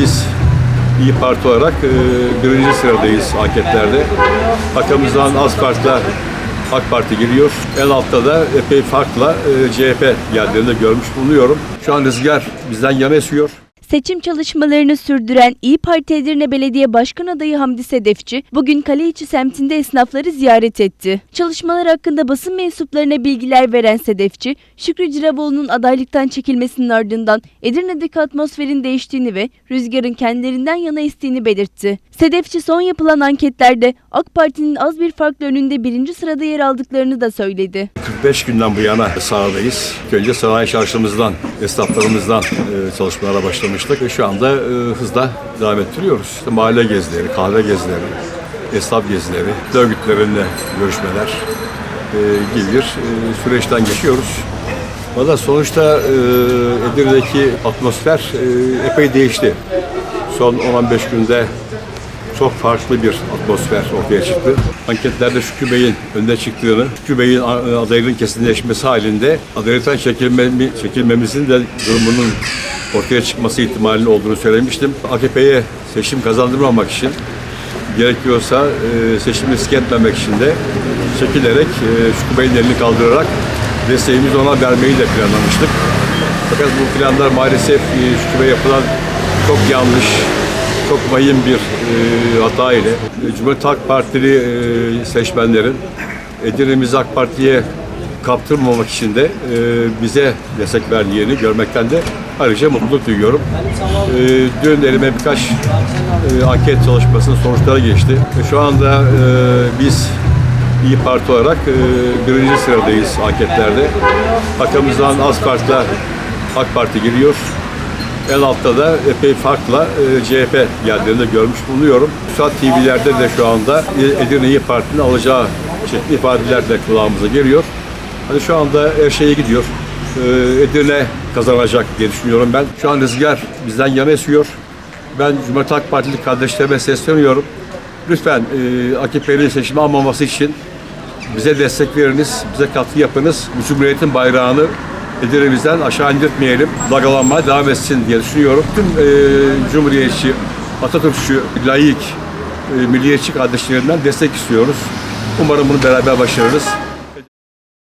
biz İyi Parti olarak e, birinci sıradayız anketlerde. Arkamızdan az farkla AK Parti geliyor. En altta da epey farkla e, CHP geldiğini de görmüş bulunuyorum. Şu an rüzgar bizden yana esiyor. Seçim çalışmalarını sürdüren İyi Parti Edirne Belediye Başkan Adayı Hamdi Sedefçi bugün Kaleiçi semtinde esnafları ziyaret etti. Çalışmalar hakkında basın mensuplarına bilgiler veren Sedefçi, Şükrü Ciravoğlu'nun adaylıktan çekilmesinin ardından Edirne'deki atmosferin değiştiğini ve rüzgarın kendilerinden yana estiğini belirtti. Sedefçi son yapılan anketlerde AK Parti'nin az bir farkla önünde birinci sırada yer aldıklarını da söyledi. 45 günden bu yana sahadayız. Önce sanayi çarşımızdan, esnaflarımızdan e, çalışmalara başlamıştık. Ve şu anda e, hızla devam ettiriyoruz. İşte mahalle gezileri, kahve gezileri, esnaf gezileri, örgütlerinle görüşmeler e, gibi bir e, süreçten geçiyoruz. Valla sonuçta e, Edirne'deki atmosfer e, epey değişti. Son 10-15 günde çok farklı bir atmosfer ortaya çıktı. Anketlerde Şükrü Bey'in önde çıktığını, Şükrü Bey'in adaylığın kesinleşmesi halinde adaylıktan çekilmemi, çekilmemizin de durumunun ortaya çıkması ihtimalinin olduğunu söylemiştim. AKP'ye seçim kazandırmamak için gerekiyorsa e, seçimi risk etmemek için de çekilerek e, elini kaldırarak desteğimizi ona vermeyi de planlamıştık. Fakat bu planlar maalesef e, yapılan çok yanlış, çok vahim bir e, hata ile e, Cumhuriyet Halk Partili e, seçmenlerin Edirne'mizi AK Parti'ye kaptırmamak için de e, bize destek verdiğini görmekten de ayrıca mutluluk duyuyorum. E, dün elime birkaç e, anket çalışmasının sonuçları geçti. Ve şu anda e, biz İyi Parti olarak e, birinci sıradayız anketlerde. Arkamızdan az farkla AK Parti geliyor. En altta da epey farkla e, CHP geldiğini de görmüş bulunuyorum. Suat TV'lerde de şu anda Edirne İyi Parti'nin alacağı şekli ifadeler de kulağımıza geliyor. Hani şu anda her şeye gidiyor. E, Edirne kazanacak diye düşünüyorum ben. Şu an rüzgar bizden yana esiyor. Ben Cumhuriyet Halk Partili kardeşlerime sesleniyorum. Lütfen e, AKP'nin seçimi almaması için bize destek veriniz, bize katkı yapınız. Bu Cumhuriyet'in bayrağını Edirne'mizden aşağı indirtmeyelim. Dalgalanmaya devam etsin diye düşünüyorum. Tüm e, Cumhuriyetçi, Atatürkçü, layık, e, milliyetçi kardeşlerimden destek istiyoruz. Umarım bunu beraber başarırız.